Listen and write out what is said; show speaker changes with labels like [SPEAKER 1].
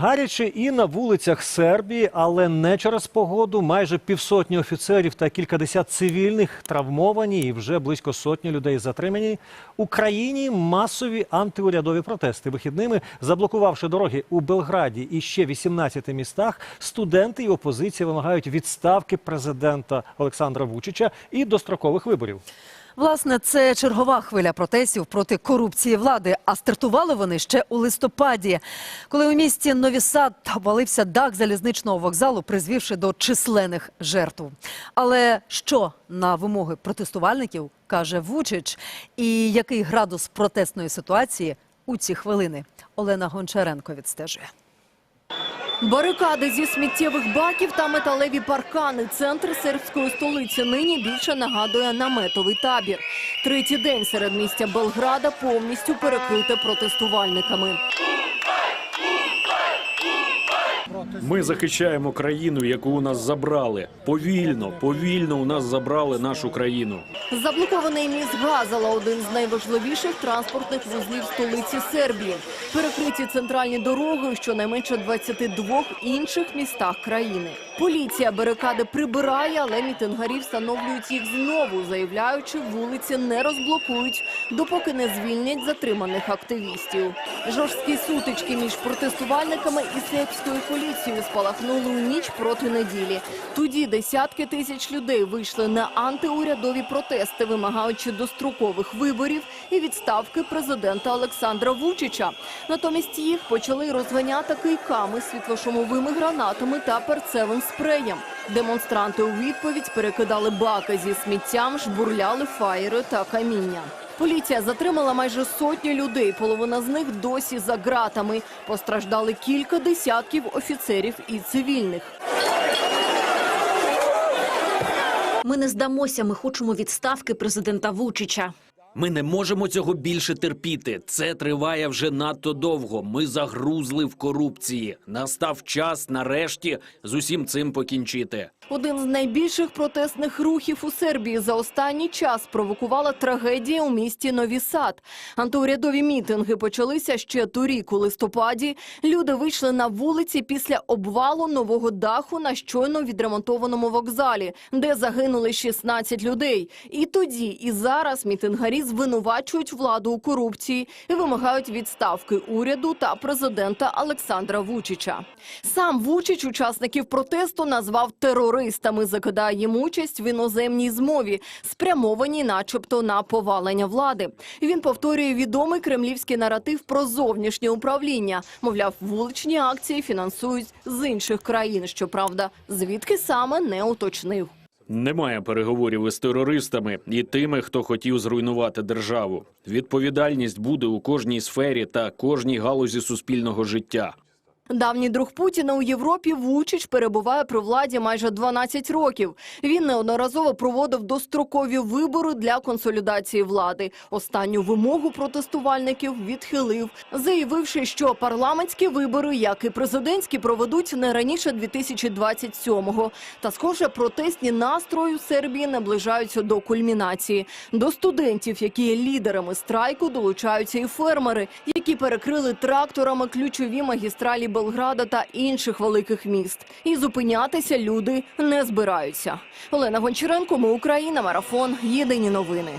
[SPEAKER 1] Гаряче і на вулицях Сербії, але не через погоду. Майже півсотні офіцерів та кількадесят цивільних травмовані і вже близько сотні людей затримані. У країні масові антиурядові протести. Вихідними, заблокувавши дороги у Белграді і ще 18 містах, студенти і опозиція вимагають відставки президента Олександра Вучича і дострокових виборів.
[SPEAKER 2] Власне, це чергова хвиля протестів проти корупції влади. А стартували вони ще у листопаді, коли у місті Нові Сад обвалився дах залізничного вокзалу, призвівши до численних жертв. Але що на вимоги протестувальників каже Вучич, і який градус протестної ситуації у ці хвилини? Олена Гончаренко відстежує.
[SPEAKER 3] Барикади зі сміттєвих баків та металеві паркани. Центр сербської столиці нині більше нагадує наметовий табір. Третій день серед містя Белграда повністю перекрите протестувальниками.
[SPEAKER 4] Ми захищаємо країну, яку у нас забрали. Повільно, повільно у нас забрали нашу країну.
[SPEAKER 3] Заблокований міст Газала – один з найважливіших транспортних вузлів столиці Сербії. Перекриті центральні дороги в щонайменше 22 інших містах країни. Поліція барикади прибирає, але мітингарі встановлюють їх знову, заявляючи, вулиці не розблокують, допоки не звільнять затриманих активістів. Жорсткі сутички між протестувальниками і сербською поліцією спалахнули у ніч проти неділі. Тоді десятки тисяч людей вийшли на антиурядові протести, вимагаючи дострокових виборів і відставки президента Олександра Вучича. Натомість їх почали розганяти кийками, світлошумовими гранатами та перцевим спреєм. Демонстранти у відповідь перекидали баки зі сміттям, жбурляли фаєри та каміння. Поліція затримала майже сотню людей. Половина з них досі за ґратами. Постраждали кілька десятків офіцерів і цивільних.
[SPEAKER 5] Ми не здамося. Ми хочемо відставки президента Вучича.
[SPEAKER 6] Ми не можемо цього більше терпіти. Це триває вже надто довго. Ми загрузли в корупції. Настав час нарешті з усім цим покінчити.
[SPEAKER 3] Один з найбільших протестних рухів у Сербії за останній час провокувала трагедія у місті Нові Сад. Антиурядові мітинги почалися ще торік у листопаді. Люди вийшли на вулиці після обвалу нового даху на щойно відремонтованому вокзалі, де загинули 16 людей. І тоді, і зараз мітингарі звинувачують владу у корупції і вимагають відставки уряду та президента Олександра Вучича. Сам Вучич учасників протесту назвав терористами, закидає їм участь в іноземній змові, спрямованій, начебто, на повалення влади. Він повторює відомий кремлівський наратив про зовнішнє управління. Мовляв, вуличні акції фінансують з інших країн. Щоправда, звідки саме не уточнив.
[SPEAKER 4] Немає переговорів із терористами і тими, хто хотів зруйнувати державу. Відповідальність буде у кожній сфері та кожній галузі суспільного життя.
[SPEAKER 3] Давній друг Путіна у Європі Вучич перебуває при владі майже 12 років. Він неодноразово проводив дострокові вибори для консолідації влади. Останню вимогу протестувальників відхилив, заявивши, що парламентські вибори, як і президентські, проведуть не раніше 2027-го. Та, схоже, протестні настрої у Сербії наближаються до кульмінації. До студентів, які є лідерами страйку, долучаються і фермери, які перекрили тракторами ключові магістралі Белграда та інших великих міст. І зупинятися люди не збираються. Олена Гончаренко, ми Україна, марафон. Єдині новини.